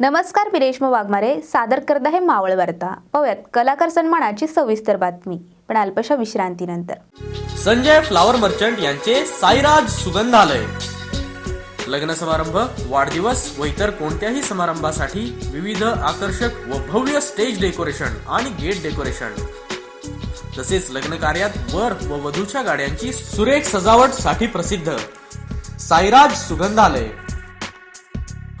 नमस्कार मी रेश्मा वाघमारे. सादर करत आहे मावळ वार्ता. पाहूयात कलाकार सन्मानाची सविस्तर बातमी पण अल्पशा विश्रांतीनंतर. संजय फ्लावर मर्चंट यांचे साईराज सुगंधालय. लग्न समारंभ वाढदिवस व इतर कोणत्याही समारंभासाठी विविध आकर्षक व भव्य स्टेज डेकोरेशन आणि गेट डेकोरेशन. तसेच लग्न कार्यात वर व वधूच्या गाड्यांची सुरेख सजावटसाठी प्रसिद्ध साईराज सुगंधालय.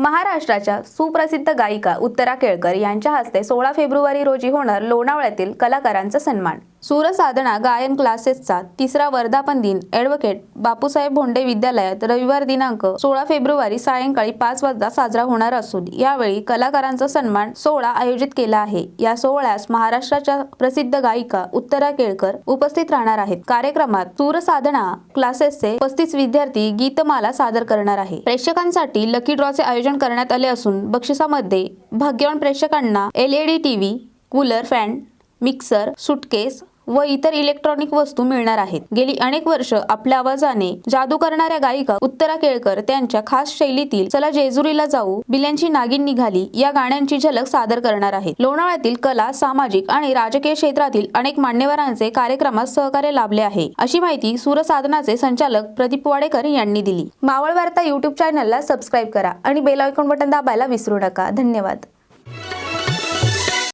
महाराष्ट्राच्या सुप्रसिद्ध गायिका उत्तरा केळकर यांच्या हस्ते सोळा फेब्रुवारी रोजी होणार लोणावळ्यातील कलाकारांचा सन्मान. सूरसाधना गायन क्लासेसचा तिसरा वर्धापन दिन. ॲडव्होकेट बापूसाहेब भोंडे विद्यालयात रविवार दिनांक सोळा फेब्रुवारी सायंकाळी पाच वाजता साजरा होणार असून यावेळी कलाकारांचा सन्मान सोहळा आयोजित केला आहे. या सोहळ्यास महाराष्ट्राच्या प्रसिद्ध गायिका उत्तरा केळकर उपस्थित राहणार आहेत. कार्यक्रमात सूरसाधना क्लासेसचे पस्तीस विद्यार्थी गीतमाला सादर करणार आहे प्रेक्षकांसाठी लकी ड्रॉचे आयोजन करण्यात आले असून बक्षिसामध्ये भाग्यवान प्रेक्षकांना LED TV cooler fan mixer suitcase व इतर इलेक्ट्रॉनिक वस्तू मिळणार आहेत. गेली अनेक वर्ष आपल्या आवाजाने जादू करणाऱ्या गायिका उत्तरा केळकर त्यांच्या खास शैलीतील चला जेजुरीला जाऊ बिल्यांची नागिन निघाली या गाण्यांची झलक सादर करणार आहेत. लोणावळ्यातील कला सामाजिक आणि राजकीय क्षेत्रातील अनेक मान्यवरांचे कार्यक्रमात सहकार्य लाभले आहे. अशी माहिती सूरसाधनाचे संचालक प्रदीप वाडेकर यांनी दिली. मावळ वार्ता युट्यूब चॅनलला सबस्क्राईब करा आणि बेल आयकॉन बटन दाबायला विसरू नका. धन्यवाद.